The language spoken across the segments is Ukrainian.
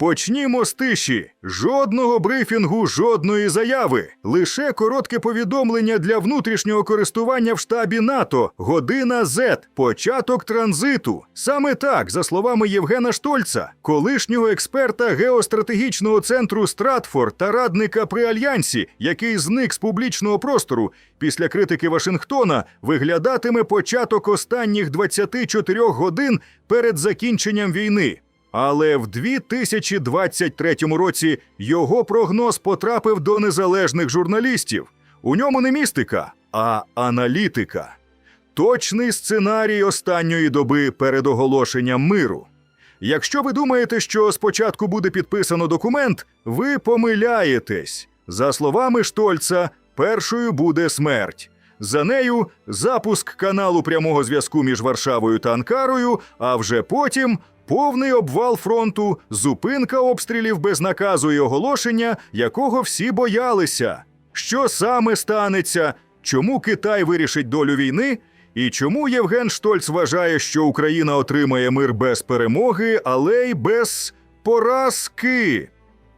Почнімо з тиші. Жодного брифінгу, жодної заяви. Лише коротке повідомлення для внутрішнього користування в штабі НАТО. Година Z. Початок транзиту. Саме так, за словами Євгена Штольца, колишнього експерта геостратегічного центру Стратфорд та радника при альянсі, який зник з публічного простору після критики Вашингтона, виглядатиме початок останніх 24 годин перед закінченням війни. Але в 2023 році його прогноз потрапив до незалежних журналістів. У ньому не містика, а аналітика. Точний сценарій останньої доби перед оголошенням миру. Якщо ви думаєте, що спочатку буде підписано документ, ви помиляєтесь. За словами Штольца, першою буде смерть. За нею запуск каналу прямого зв'язку між Варшавою та Анкарою, а вже потім повний обвал фронту, зупинка обстрілів без наказу і оголошення, якого всі боялися. Що саме станеться? Чому Китай вирішить долю війни? І чому Євген Штольц вважає, що Україна отримає мир без перемоги, але й без поразки?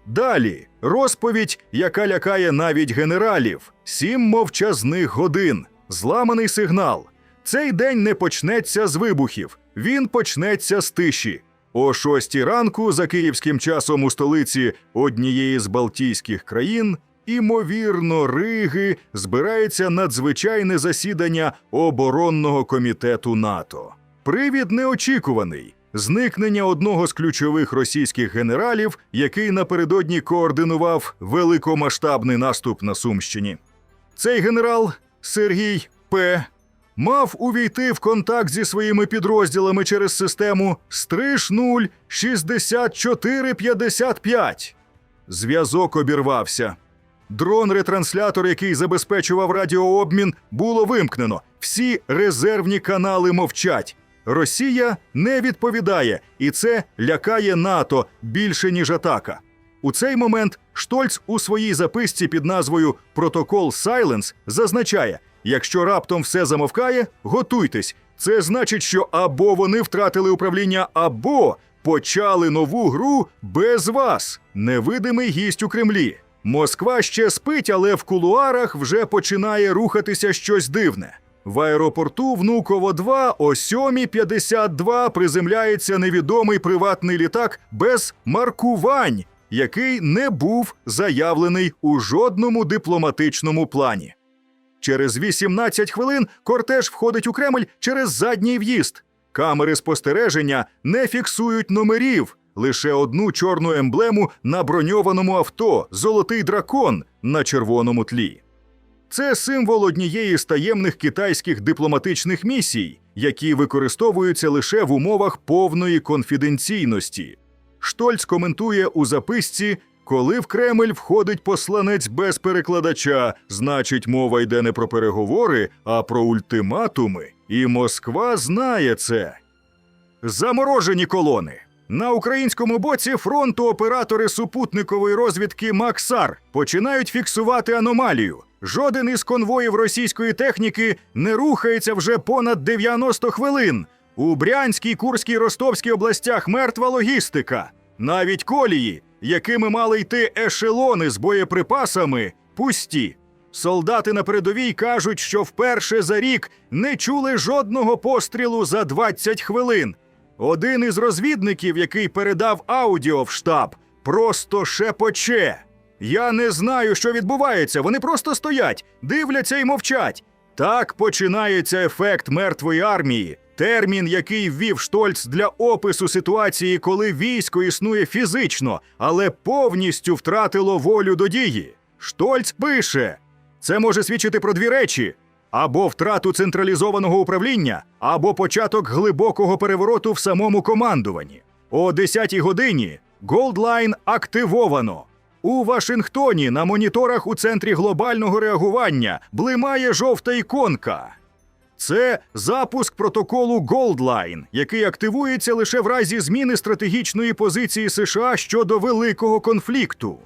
Далі розповідь, яка лякає навіть генералів: сім мовчазних годин, зламаний сигнал. Цей день не почнеться з вибухів, він почнеться з тиші. О шостій ранку за київським часом у столиці однієї з Балтійських країн, імовірно, Риги, збирається надзвичайне засідання оборонного комітету НАТО. Привід неочікуваний. Зникнення одного з ключових російських генералів, який напередодні координував великомасштабний наступ на Сумщині. Цей генерал Сергій П. мав увійти в контакт зі своїми підрозділами через систему Стриж 0 64 55. Зв'язок обірвався. Дрон-ретранслятор, який забезпечував радіообмін, було вимкнено. Всі резервні канали мовчать. Росія не відповідає, і це лякає НАТО більше ніж атака. У цей момент Штольц у своїй записці під назвою Протокол Сайленс зазначає: якщо раптом все замовкає, готуйтесь. Це значить, що або вони втратили управління, або почали нову гру без вас. Невидимий гість у Кремлі. Москва ще спить, але в кулуарах вже починає рухатися щось дивне. В аеропорту Внуково 2 о 7.52 приземляється невідомий приватний літак без маркувань, який не був заявлений у жодному дипломатичному плані. Через 18 хвилин кортеж входить у Кремль через задній в'їзд. Камери спостереження не фіксують номерів, лише одну чорну емблему на броньованому авто Золотий дракон на червоному тлі. Це символ однієї з таємних китайських дипломатичних місій, які використовуються лише в умовах повної конфіденційності. Штольц коментує у записці: коли в Кремль входить посланець без перекладача, значить, мова йде не про переговори, а про ультиматуми. І Москва знає це. Заморожені колони. На українському боці фронту оператори супутникової розвідки Максар починають фіксувати аномалію. Жоден із конвоїв російської техніки не рухається вже понад 90 хвилин. У Брянській, Курській, Ростовській областях мертва логістика. Навіть колії, якими мали йти ешелони з боєприпасами, пусті. Солдати на передовій кажуть, що вперше за рік не чули жодного пострілу за 20 хвилин. Один із розвідників, який передав аудіо в штаб, просто шепоче. Я не знаю, що відбувається. Вони просто стоять, дивляться і мовчать. Так починається ефект мертвої армії. Термін, який ввів Штольц для опису ситуації, коли військо існує фізично, але повністю втратило волю до дії. Штольц пише: це може свідчити про дві речі: або втрату централізованого управління, або початок глибокого перевороту в самому командуванні. О 10-й годині Голдлайн активовано. У Вашингтоні на моніторах у центрі глобального реагування блимає жовта іконка. Це запуск протоколу Goldline, який активується лише в разі зміни стратегічної позиції США щодо великого конфлікту.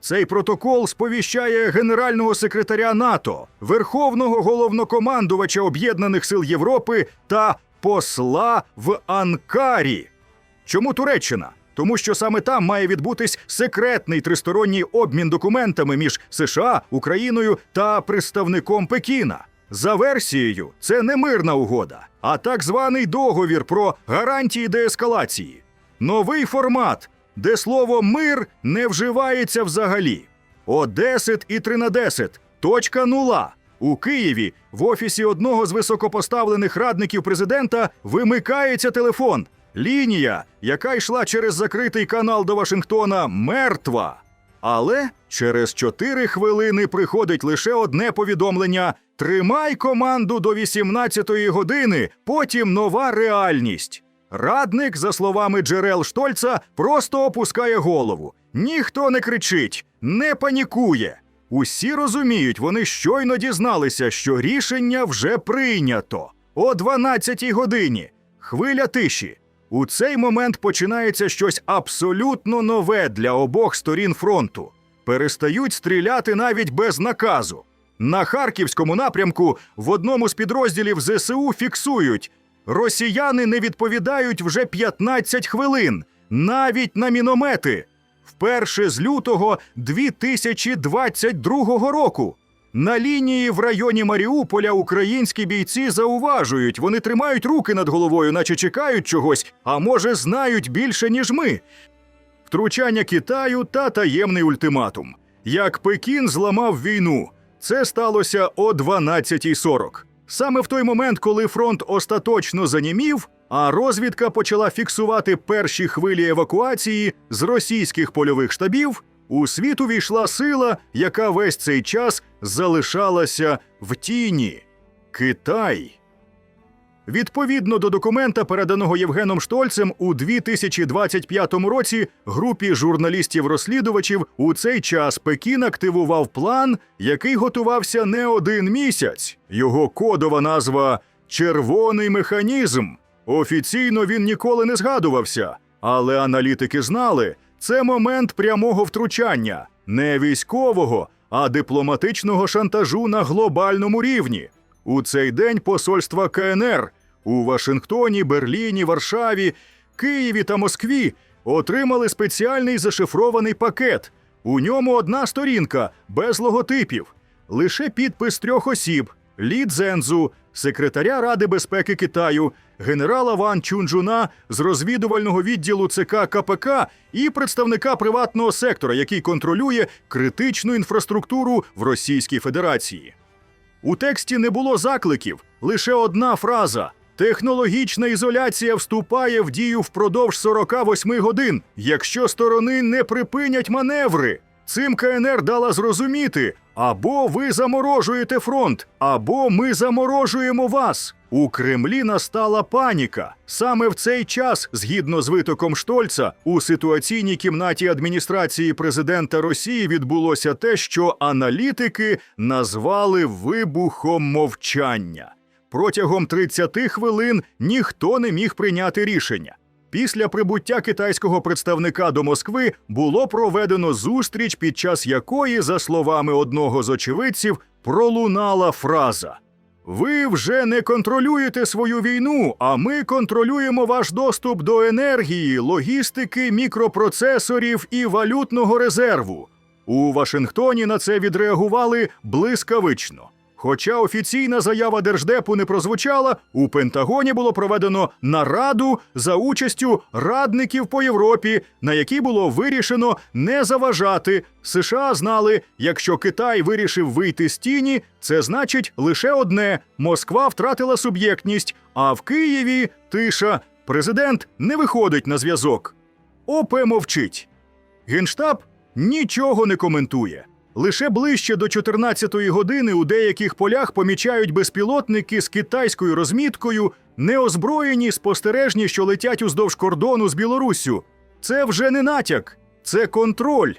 Цей протокол сповіщає генерального секретаря НАТО, верховного головнокомандувача Об'єднаних сил Європи та посла в Анкарі. Чому Туреччина? тому що саме там має відбутись секретний тристоронній обмін документами між США, Україною та представником Пекіна. За версією, це не мирна угода, а так званий договір про гарантії деескалації. Новий формат, де слово мир не вживається взагалі. Одесит і тринадесит. Точка нула. У Києві в офісі одного з високопоставлених радників президента вимикається телефон. Лінія, яка йшла через закритий канал до Вашингтона, мертва. Але через 4 хвилини приходить лише одне повідомлення: тримай команду до 18-ї години, потім нова реальність. Радник, за словами джерел Штольца, просто опускає голову. Ніхто не кричить, не панікує. Усі розуміють, вони щойно дізналися, що рішення вже прийнято. О 12-й годині. Хвиля тиші. У цей момент починається щось абсолютно нове для обох сторін фронту. Перестають стріляти навіть без наказу. На харківському напрямку в одному з підрозділів ЗСУ фіксують: росіяни не відповідають вже 15 хвилин, навіть на міномети. Вперше з лютого 2022 року. На лінії в районі Маріуполя українські бійці зауважують, вони тримають руки над головою, наче чекають чогось, а може знають більше, ніж ми. Втручання Китаю та таємний ультиматум. Як Пекін зламав війну. Це сталося о 12.40. Саме в той момент, коли фронт остаточно занімів, а розвідка почала фіксувати перші хвилі евакуації з російських польових штабів, у світ увійшла сила, яка весь цей час залишалася в тіні Китай. Відповідно до документа, переданого Євгеном Штольцем у 2025 році, групі журналістів-розслідувачів у цей час Пекін активував план, який готувався не один місяць. Його кодова назва Червоний механізм. Офіційно він ніколи не згадувався, але аналітики знали, це момент прямого втручання, не військового, а дипломатичного шантажу на глобальному рівні. У цей день посольства КНР у Вашингтоні, Берліні, Варшаві, Києві та Москві отримали спеціальний зашифрований пакет. У ньому одна сторінка без логотипів, лише підпис трьох осіб: Лі Цзензу, секретаря Ради безпеки Китаю, генерала Ван Чунджуна з розвідувального відділу ЦК КПК і представника приватного сектора, який контролює критичну інфраструктуру в Російській Федерації. У тексті не було закликів, лише одна фраза: технологічна ізоляція вступає в дію впродовж 48 годин, якщо сторони не припинять маневри. Цим КНР дала зрозуміти: або ви заморожуєте фронт, або ми заморожуємо вас. У Кремлі настала паніка. Саме в цей час, згідно з витоком Штольца, у ситуаційній кімнаті адміністрації президента Росії відбулося те, що аналітики назвали вибухом мовчання. Протягом 30 хвилин ніхто не міг прийняти рішення. Після прибуття китайського представника до Москви було проведено зустріч, під час якої, за словами одного з очевидців, пролунала фраза: Ви вже не контролюєте свою війну, а ми контролюємо ваш доступ до енергії, логістики, мікропроцесорів і валютного резерву. У Вашингтоні на це відреагували блискавично. Хоча офіційна заява Держдепу не прозвучала, у Пентагоні було проведено нараду за участю радників по Європі, на якій було вирішено не заважати. США знали, якщо Китай вирішив вийти з тіні, це значить лише одне: Москва втратила суб'єктність, а в Києві тиша. Президент не виходить на зв'язок. ОП мовчить. Генштаб нічого не коментує. Лише ближче до 14-ї години у деяких полях помічають безпілотники з китайською розміткою, неозброєні спостережні, що летять уздовж кордону з Білоруссю. Це вже не натяк, це контроль.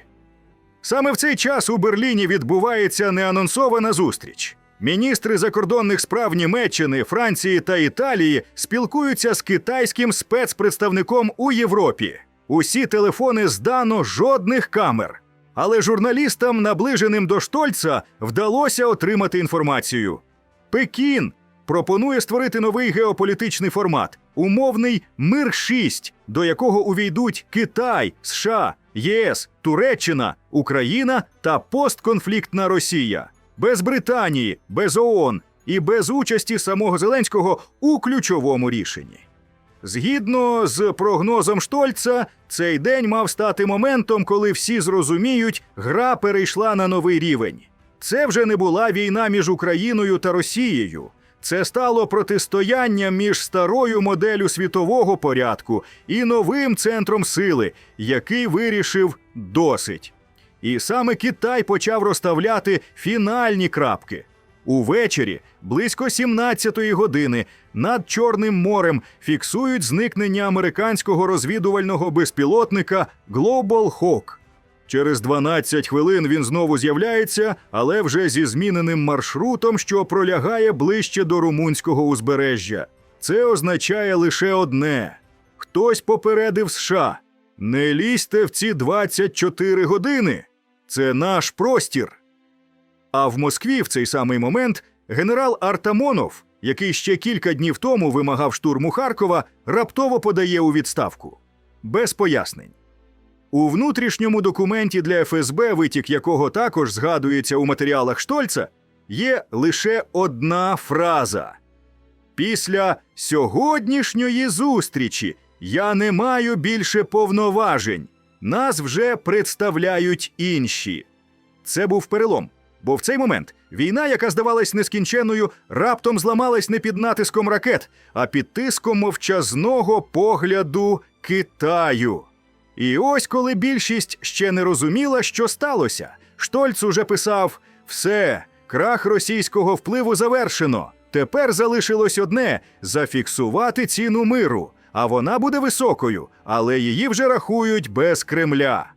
Саме в цей час у Берліні відбувається неанонсована зустріч. Міністри закордонних справ Німеччини, Франції та Італії спілкуються з китайським спецпредставником у Європі. Усі телефони здано жодних камер. Але журналістам, наближеним до Штольца, вдалося отримати інформацію. Пекін пропонує створити новий геополітичний формат умовний мир 6 до якого увійдуть Китай, США, ЄС, Туреччина, Україна та постконфліктна Росія, без Британії, без ООН і без участі самого Зеленського у ключовому рішенні. Згідно з прогнозом Штольца, цей день мав стати моментом, коли всі зрозуміють, гра перейшла на новий рівень. Це вже не була війна між Україною та Росією. Це стало протистоянням між старою моделлю світового порядку і новим центром сили, який вирішив досить. І саме Китай почав розставляти фінальні крапки. Увечері, близько 17-ї години, над Чорним морем фіксують зникнення американського розвідувального безпілотника Global Hawk. Через 12 хвилин він знову з'являється, але вже зі зміненим маршрутом, що пролягає ближче до румунського узбережжя. Це означає лише одне: хтось попередив США. Не лізьте в ці 24 години. Це наш простір. А в Москві в цей самий момент генерал Артамонов, який ще кілька днів тому вимагав штурму Харкова, раптово подає у відставку. Без пояснень. У внутрішньому документі для ФСБ, витік якого також згадується у матеріалах Штольца, є лише одна фраза. Після сьогоднішньої зустрічі я не маю більше повноважень. Нас вже представляють інші. Це був перелом. Бо в цей момент війна, яка здавалась нескінченною, раптом зламалась не під натиском ракет, а під тиском мовчазного погляду Китаю. І ось коли більшість ще не розуміла, що сталося, Штольц уже писав: все, крах російського впливу завершено. Тепер залишилось одне зафіксувати ціну миру. А вона буде високою, але її вже рахують без Кремля.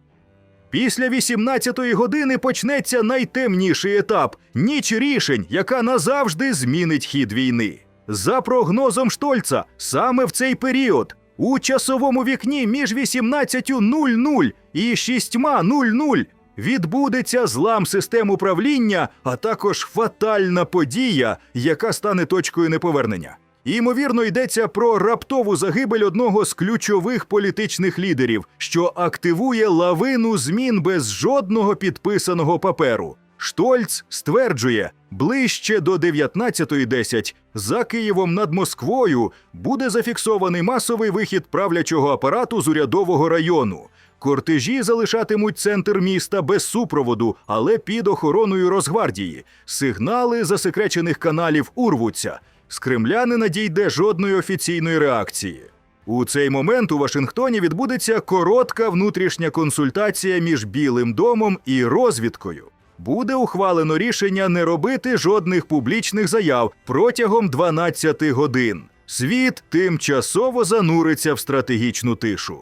Після 18-ї години почнеться найтемніший етап ніч рішень, яка назавжди змінить хід війни. За прогнозом Штольца, саме в цей період, у часовому вікні між 18.00 і 6.00 відбудеться злам систем управління, а також фатальна подія, яка стане точкою неповернення. Ймовірно, йдеться про раптову загибель одного з ключових політичних лідерів, що активує лавину змін без жодного підписаного паперу. Штольц стверджує, ближче до 19.10 за Києвом над Москвою буде зафіксований масовий вихід правлячого апарату з урядового району. Кортежі залишатимуть центр міста без супроводу, але під охороною Росгвардії. Сигнали засекречених каналів урвуться. З Кремля не надійде жодної офіційної реакції. У цей момент у Вашингтоні відбудеться коротка внутрішня консультація між Білим домом і розвідкою. Буде ухвалено рішення не робити жодних публічних заяв протягом 12 годин. Світ тимчасово зануриться в стратегічну тишу.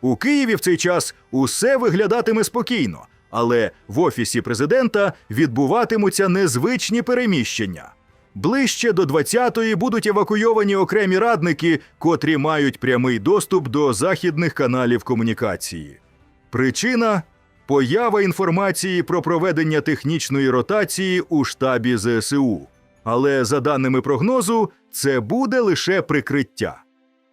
У Києві в цей час усе виглядатиме спокійно, але в офісі президента відбуватимуться незвичні переміщення. Ближче до 20-ї будуть евакуйовані окремі радники, котрі мають прямий доступ до західних каналів комунікації. Причина поява інформації про проведення технічної ротації у штабі ЗСУ. Але за даними прогнозу, це буде лише прикриття.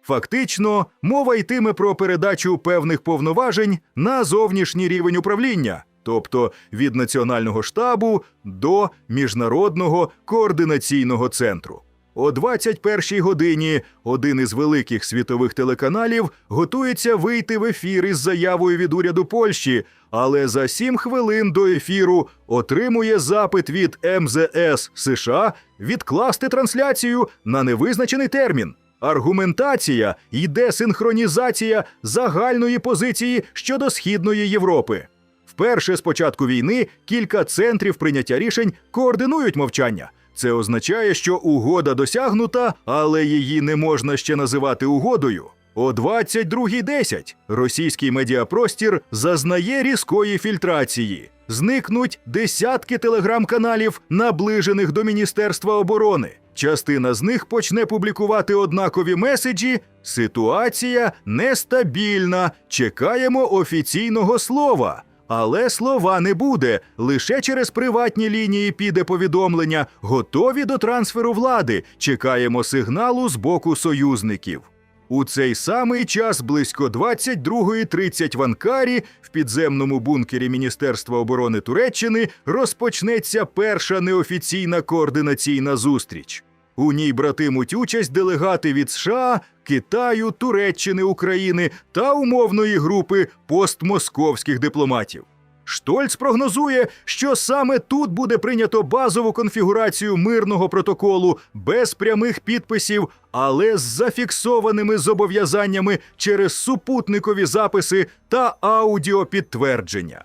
Фактично, мова йтиме про передачу певних повноважень на зовнішній рівень управління, тобто від національного штабу до міжнародного координаційного центру. О 21-й годині один із великих світових телеканалів готується вийти в ефір із заявою від уряду Польщі, але за 7 хвилин до ефіру отримує запит від МЗС США відкласти трансляцію на невизначений термін. Аргументація йде синхронізація загальної позиції щодо східної Європи. Вперше з початку війни кілька центрів прийняття рішень координують мовчання. Це означає, що угода досягнута, але її не можна ще називати угодою. О 22.10 російський медіапростір зазнає різкої фільтрації. Зникнуть десятки телеграм-каналів, наближених до Міністерства оборони. Частина з них почне публікувати однакові меседжі. Ситуація нестабільна. Чекаємо офіційного слова. Але слова не буде. Лише через приватні лінії піде повідомлення. Готові до трансферу влади. Чекаємо сигналу з боку союзників. У цей самий час близько 22.30 в Анкарі в підземному бункері Міністерства оборони Туреччини розпочнеться перша неофіційна координаційна зустріч. У ній братимуть участь делегати від США, Китаю, Туреччини, України та умовної групи постмосковських дипломатів. Штольц прогнозує, що саме тут буде прийнято базову конфігурацію мирного протоколу без прямих підписів, але з зафіксованими зобов'язаннями через супутникові записи та аудіопідтвердження.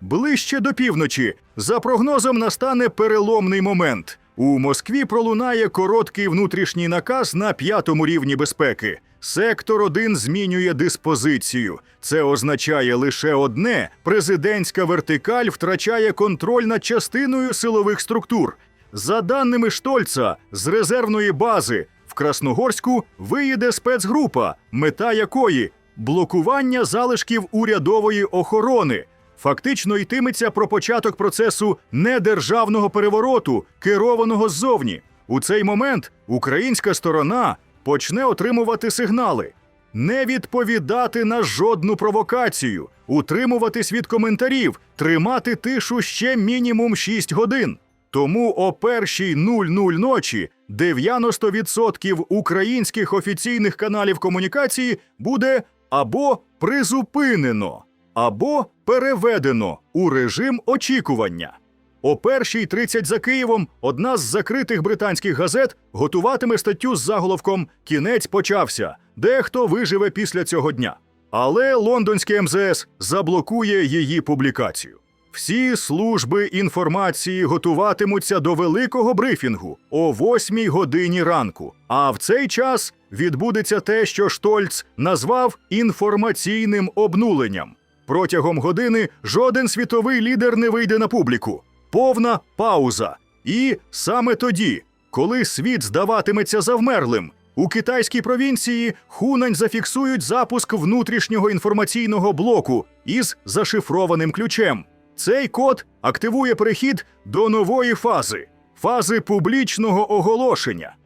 Ближче до півночі, за прогнозом, настане переломний момент. У Москві пролунає короткий внутрішній наказ на п'ятому рівні безпеки. Сектор 1 змінює диспозицію. Це означає лише одне: президентська вертикаль втрачає контроль над частиною силових структур. За даними Штольца, з резервної бази в Красногорську виїде спецгрупа, мета якої блокування залишків урядової охорони. Фактично йтиметься про початок процесу недержавного перевороту, керованого ззовні. У цей момент українська сторона почне отримувати сигнали, не відповідати на жодну провокацію, утримуватись від коментарів, тримати тишу ще мінімум 6 годин. Тому о першій 00 ночі 90% українських офіційних каналів комунікації буде або призупинено, або переведено у режим очікування. О першій 30 за Києвом одна з закритих британських газет готуватиме статтю з заголовком Кінець почався. Дехто виживе після цього дня. Але лондонське МЗС заблокує її публікацію. Всі служби інформації готуватимуться до великого брифінгу о 8 годині ранку. А в цей час відбудеться те, що Штольц назвав інформаційним обнуленням. Протягом години жоден світовий лідер не вийде на публіку. Повна пауза. І саме тоді, коли світ здаватиметься завмерлим, у китайській провінції Хунань зафіксують запуск внутрішнього інформаційного блоку із зашифрованим ключем. Цей код активує перехід до нової фази фази публічного оголошення.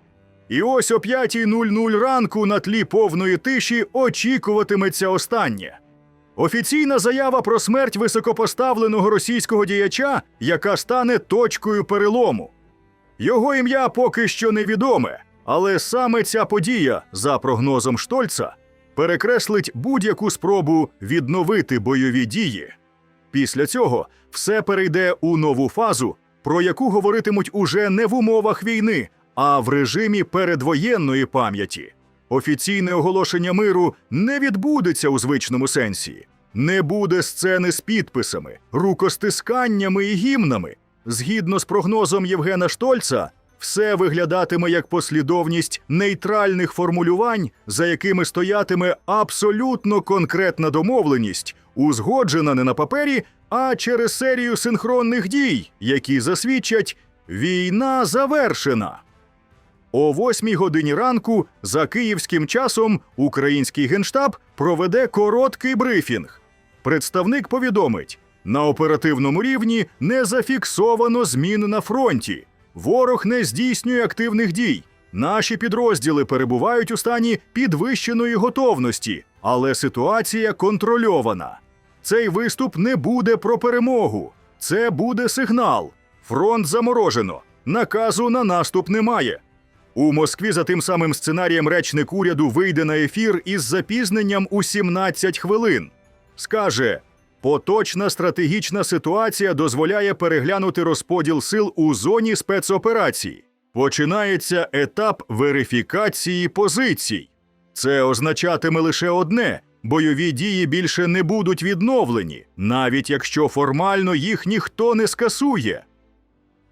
І ось о 5.00 ранку на тлі повної тиші очікуватиметься останнє. Офіційна заява про смерть високопоставленого російського діяча, яка стане точкою перелому. Його ім'я поки що невідоме, але саме ця подія, за прогнозом Штольца, перекреслить будь-яку спробу відновити бойові дії. Після цього все перейде у нову фазу, про яку говоритимуть уже не в умовах війни, а в режимі передвоєнної пам'яті. Офіційне оголошення миру не відбудеться у звичному сенсі. Не буде сцени з підписами, рукостисканнями і гімнами. Згідно з прогнозом Євгена Штольца, все виглядатиме як послідовність нейтральних формулювань, за якими стоятиме абсолютно конкретна домовленість, узгоджена не на папері, а через серію синхронних дій, які засвідчать війна завершена. О 8 годині ранку за київським часом український генштаб проведе короткий брифінг. Представник повідомить: на оперативному рівні не зафіксовано змін на фронті. Ворог не здійснює активних дій. Наші підрозділи перебувають у стані підвищеної готовності, але ситуація контрольована. Цей виступ не буде про перемогу. Це буде сигнал. Фронт заморожено. Наказу на наступ немає. У Москві за тим самим сценарієм речник уряду вийде на ефір із запізненням у 17 хвилин. Скаже: поточна стратегічна ситуація дозволяє переглянути розподіл сил у зоні спецоперацій. Починається етап верифікації позицій. Це означатиме лише одне: бойові дії більше не будуть відновлені, навіть якщо формально їх ніхто не скасує.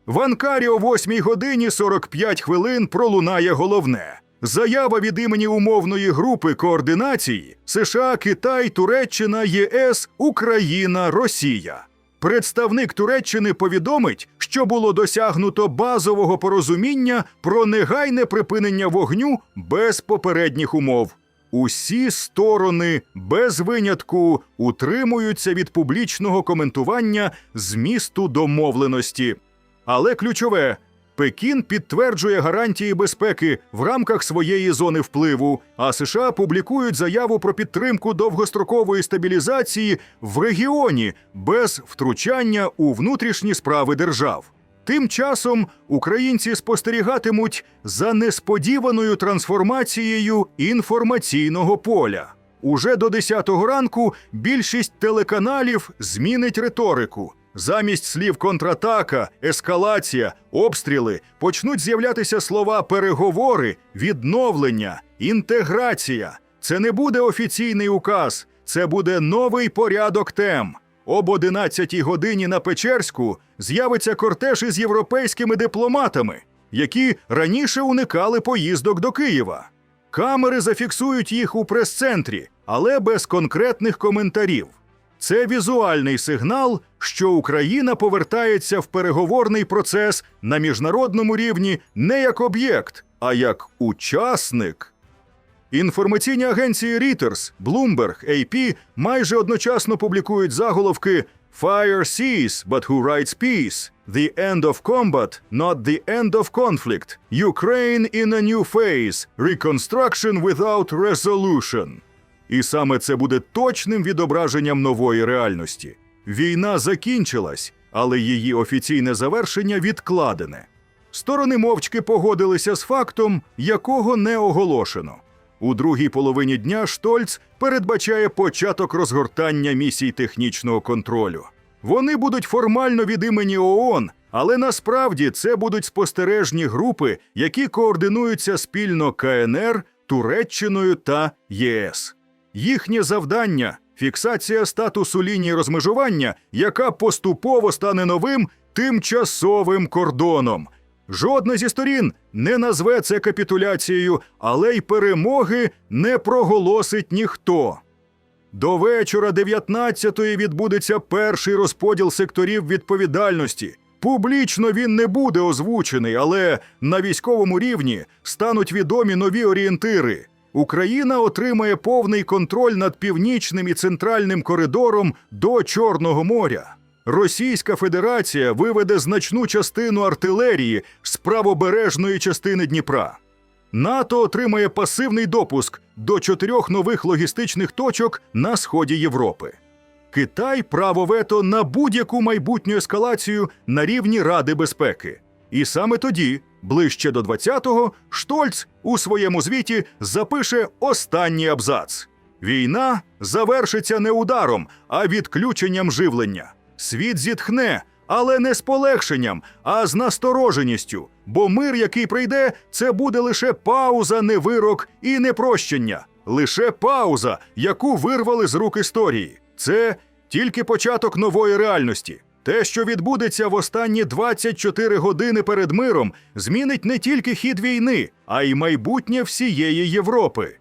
В Анкарі о 8 годині 45 хвилин пролунає головне. Заява від імені умовної групи координації США, Китай, Туреччина, ЄС, Україна, Росія. Представник Туреччини повідомить, що було досягнуто базового порозуміння про негайне припинення вогню без попередніх умов. Усі сторони без винятку утримуються від публічного коментування змісту домовленості. Але ключове Пекін підтверджує гарантії безпеки в рамках своєї зони впливу, а США публікують заяву про підтримку довгострокової стабілізації в регіоні без втручання у внутрішні справи держав. Тим часом українці спостерігатимуть за несподіваною трансформацією інформаційного поля. Уже до 10-го ранку більшість телеканалів змінить риторику. Замість слів контратака, ескалація, обстріли почнуть з'являтися слова переговори, відновлення, інтеграція. Це не буде офіційний указ, це буде новий порядок тем. Об 11-й годині на Печерську з'явиться кортеж із європейськими дипломатами, які раніше уникали поїздок до Києва. Камери зафіксують їх у прес-центрі, але без конкретних коментарів. Це візуальний сигнал, що Україна повертається в переговорний процес на міжнародному рівні не як об'єкт, а як учасник. Інформаційні агенції Reuters, Bloomberg, AP майже одночасно публікують заголовки Fire cease, but who writes peace? The end of combat, not the end of conflict. Ukraine in a new phase. Reconstruction without resolution. І саме це буде точним відображенням нової реальності. Війна закінчилась, але її офіційне завершення відкладене. Сторони мовчки погодилися з фактом, якого не оголошено. У другій половині дня Штольц передбачає початок розгортання місій технічного контролю. Вони будуть формально від імені ООН, але насправді це будуть спостережні групи, які координуються спільно КНР, Туреччиною та ЄС. Їхнє завдання фіксація статусу лінії розмежування, яка поступово стане новим тимчасовим кордоном. Жодна зі сторін не назве це капітуляцією, але й перемоги не проголосить ніхто. До вечора 19-ї відбудеться перший розподіл секторів відповідальності. Публічно він не буде озвучений, але на військовому рівні стануть відомі нові орієнтири. Україна отримає повний контроль над північним і центральним коридором до Чорного моря. Російська Федерація виведе значну частину артилерії з правобережної частини Дніпра. НАТО отримає пасивний допуск до чотирьох нових логістичних точок на сході Європи. Китай право вето на будь-яку майбутню ескалацію на рівні Ради безпеки. І саме тоді, ближче до 20-го, Штольц у своєму звіті запише останній абзац: Війна завершиться не ударом, а відключенням живлення. Світ зітхне, але не з полегшенням, а з настороженістю. Бо мир, який прийде, це буде лише пауза, не вирок і не прощення. Лише пауза, яку вирвали з рук історії. Це тільки початок нової реальності. Те, що відбудеться в останні 24 години перед миром, змінить не тільки хід війни, а й майбутнє всієї Європи.